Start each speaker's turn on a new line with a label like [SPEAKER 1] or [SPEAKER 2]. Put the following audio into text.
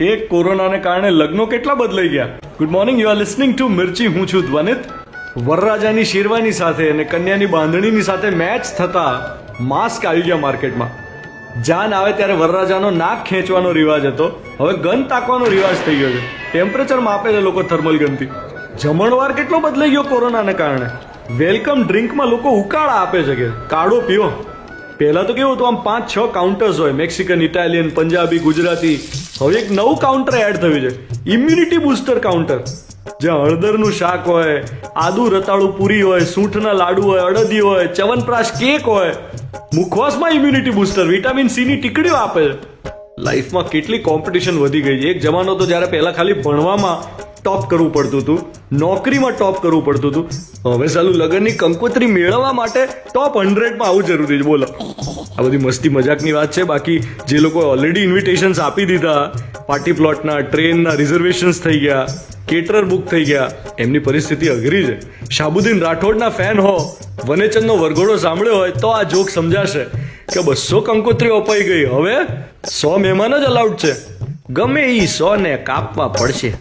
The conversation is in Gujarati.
[SPEAKER 1] એક કોરોનાને કારણે લગ્નો કેટલા બદલાઈ ગયા? Good morning you are listening to Mirchi હું છું ધ્વનિત. વરરાજાની શેરવાની સાથે અને કન્યાની બાંધણીની સાથે મેચ થતા માસ્ક આવી ગયા માર્કેટમાં જાન આવે ત્યારે વરરાજાનો નાક ખેંચવાનો રિવાજ હતો. હવે ગન તાકવાનો રિવાજ થઈ ગયો છે. ટેમ્પરેચર માપે છે લોકો થર્મલ ગનથી જમણવાર કેટલો બદલાઈ ગયો કોરોનાને કારણે? વેલકમ ડ્રિંકમાં લોકો ઉકાળા આપે છે કે કાળો પીઓ. પહેલાં તો કેવું હતું, આમ પાંચ છ કાઉન્ટર્સ હોય મેક્સિકન ઇટાલિયન પંજાબી ગુજરાતી હવે એક નવું કાઉન્ટર એડ થયું છે. ઇમ્યુનિટી બૂસ્ટર કાઉન્ટર જ્યાં હળદરનું શાક હોય, આદુ રતાળુ પૂરી હોય, સૂંઠના લાડુ હોય, અડદી હોય, ચવનપ્રાશ કેક હોય, મુખવાસમાં ઇમ્યુનિટી બૂસ્ટર વિટામિન સી ની ટીકડીઓ આપે છે. લાઈફમાં કેટલી કોમ્પિટિશન વધી ગઈ છે. એક જમાનો તો જ્યારે પહેલા ખાલી ભણવામાં ટોપ કરવું પડતું હતું. નોકરીમાં ટોપ કરવું પડતું હતું. હવે સાલું લગ્નની કંકોત્રી મેળવવા માટે ટોપ હંડ્રેડમાં આવું જરૂરી છે. બોલો. આ બધી મસ્તી મજાકની વાત છે. બાકી જે લોકો ઓલરેડી ઇન્વિટેશન્સ આપી દીધા પાર્ટી પ્લોટના ટ્રેનના રિઝર્વેશન્સ થઈ ગયા કેટરર બુક થઈ ગયા, એમની પરિસ્થિતિ અઘરી છે. શાબુદ્દીન રાઠોડના ફેન હો, વનેચંદનો વરઘોડો સાંભળ્યો હોય તો આ જોક સમજાશે કે બસો કંકોત્રીઓ અપાઈ ગઈ. હવે સો મહેમાન જ અલાઉડ છે. ગમે એ સો ને કાપવા પડશે.